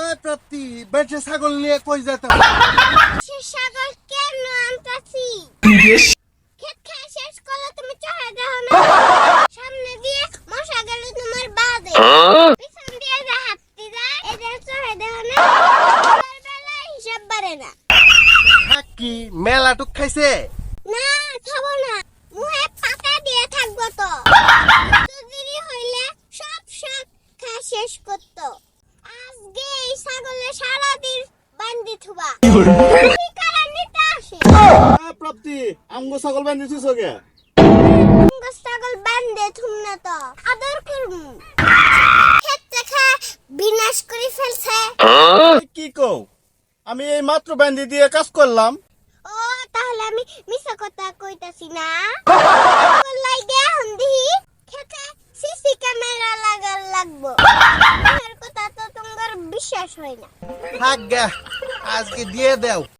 ওই প্রাপ্তি বেটে ছাগল নিয়ে কই যেতে সে কেন আনতাছি? ক্ষেত খাই শেষ করলে তুমি চড়ে দেখো না। সামনে দিয়ে মশা গেল তোমার বাদে। পিছন দিয়ে যে হাঁটতে যায় এদের চড়ে দেখো না। বেলায় হিসাব বাড়ে না। কি মেলা টুক খাইছে? না খাব না। শেষ করতো। আজকে এই ছাগলে সারাদিন বান্দি থুবা কি প্রাপ্তি আঙ্গ ছাগল বান্ধিছিস গে গো ছাগল বান্দে থুম না তো। আদর করমু। ক্ষেত্রে খা বিনাশ করে ফেলছে। কি কও? আমি এই মাত্র বান্ধি দিয়ে কাজ করলাম। ও তাহলে আমি মিছা কথা কইতাছি না। হয় না। আজকে দিয়ে দেও।